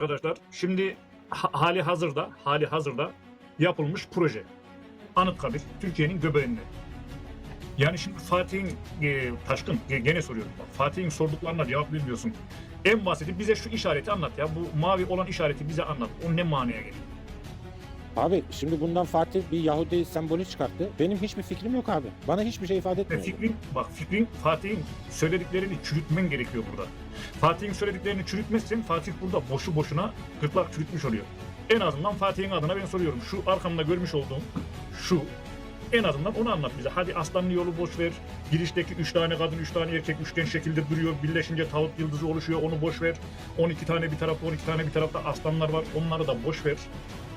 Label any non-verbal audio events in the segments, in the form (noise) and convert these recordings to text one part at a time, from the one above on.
Arkadaşlar şimdi ha- hali hazırda hali hazırda yapılmış proje. Anıtkabir Türkiye'nin göbeğinde. Yani şimdi Fatih'in e, Taşkın gene soruyorum. Fatih'in sorduklarına cevap bilmiyorsun. En basiti bize şu işareti anlat ya. Bu mavi olan işareti bize anlat. O ne manaya geliyor? Abi şimdi bundan Fatih bir Yahudi sembolü çıkarttı. Benim hiçbir fikrim yok abi. Bana hiçbir şey ifade etmiyor. fikrin, bak fikrin Fatih'in söylediklerini çürütmen gerekiyor burada. Fatih'in söylediklerini çürütmezsen Fatih burada boşu boşuna gırtlak çürütmüş oluyor. En azından Fatih'in adına ben soruyorum. Şu arkamda görmüş olduğum şu en azından onu anlat bize. Hadi aslanlı yolu boş ver. Girişteki üç tane kadın, üç tane erkek üçgen şekilde duruyor. Birleşince tavuk yıldızı oluşuyor. Onu boş ver. 12 tane bir tarafta, 12 tane bir tarafta aslanlar var. Onları da boş ver.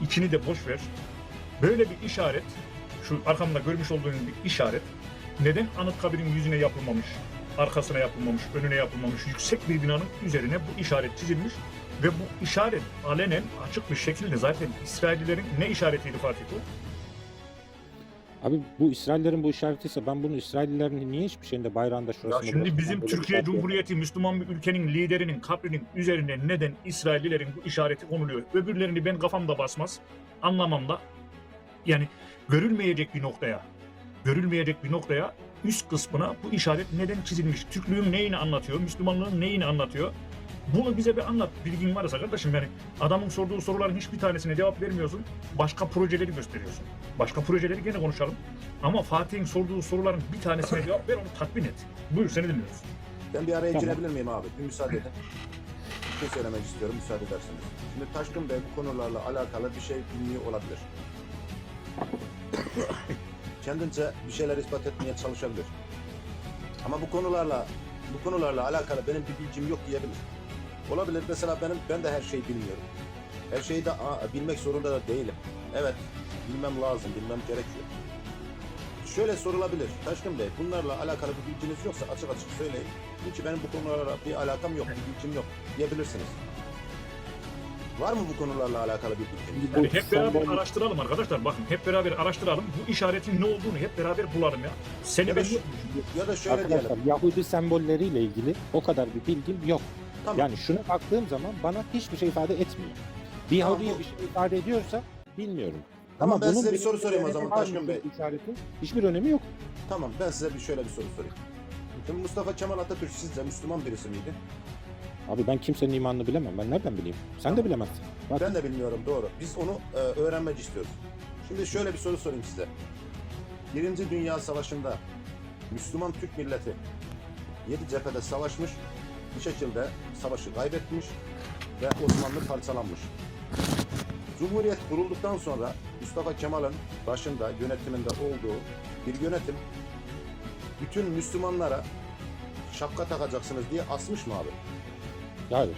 İçini de boş ver. Böyle bir işaret, şu arkamda görmüş olduğun bir işaret neden Anıtkabir'in yüzüne yapılmamış, arkasına yapılmamış, önüne yapılmamış yüksek bir binanın üzerine bu işaret çizilmiş ve bu işaret alenen açık bir şekilde zaten İsraillilerin ne işaretiydi Fatih bu? Abi bu İsraillerin bu işaretiyse ben bunu İsraillilerin niye hiçbir şeyinde bayrağında Ya şurasında... şimdi burasında bizim Türkiye? Cumhuriyeti Müslüman bir ülkenin liderinin kabrinin üzerine neden İsraillilerin bu işareti konuluyor? Öbürlerini ben kafamda basmaz, anlamam da. Yani görülmeyecek bir noktaya, görülmeyecek bir noktaya üst kısmına bu işaret neden çizilmiş? Türklüğün neyini anlatıyor? Müslümanlığın neyini anlatıyor? Bunu bize bir anlat. Bilgin varsa kardeşim yani adamın sorduğu soruların hiçbir tanesine cevap vermiyorsun. Başka projeleri gösteriyorsun. Başka projeleri gene konuşalım. Ama Fatih'in sorduğu soruların bir tanesine (laughs) cevap ver onu tatmin et. Buyur seni dinliyoruz. Ben bir araya Tamam. girebilir miyim abi? Bir müsaade edin. Bir şey söylemek istiyorum müsaade ederseniz. Şimdi Taşkın Bey bu konularla alakalı bir şey bilmiyor olabilir. (coughs) Kendince bir şeyler ispat etmeye çalışabilir. Ama bu konularla bu konularla alakalı benim bir bilgim yok diyebilir. Olabilir mesela benim ben de her şeyi bilmiyorum. Her şeyi de aa, bilmek zorunda da değilim. Evet, bilmem lazım, bilmem gerekiyor. Şöyle sorulabilir. Taşkın Bey bunlarla alakalı bir bilginiz yoksa açık açık söyleyin. Çünkü benim bu konularla bir alakam yok, bir bilgim yok diyebilirsiniz. Var mı bu konularla alakalı bir bilginiz? Bu Yani hep beraber araştıralım arkadaşlar. Bakın hep beraber araştıralım. Bu işaretin ne olduğunu hep beraber bulalım ya. Seni Ya ben da, ya da şöyle Arkadaşlar diyelim. Yahudi sembolleriyle ilgili o kadar bir bilgim yok. Tamam. Yani şuna baktığım zaman bana hiçbir şey ifade etmiyor. Bir Tamam, Yahudi'ye bu- bir şey ifade ediyorsa bilmiyorum. Tamam, ben bunun size bir soru sorayım o zaman, Taşkın Bey. işaretin? Hiçbir önemi yok. Tamam ben size bir şöyle bir soru sorayım. Şimdi Mustafa Kemal Atatürk sizce Müslüman birisi miydi? Abi ben kimsenin imanını bilemem. Ben nereden bileyim? Sen de bilemezsin. Bak, Ben de bilmiyorum doğru. Biz onu e, öğrenmek istiyoruz. Şimdi şöyle bir soru sorayım size. Birinci Dünya Savaşı'nda Müslüman Türk milleti yedi cephede savaşmış, bir şekilde savaşı kaybetmiş ve Osmanlı parçalanmış. Cumhuriyet kurulduktan sonra Mustafa Kemal'in başında yönetiminde olduğu bir yönetim bütün Müslümanlara şapka takacaksınız diye asmış mı abi? Hayır.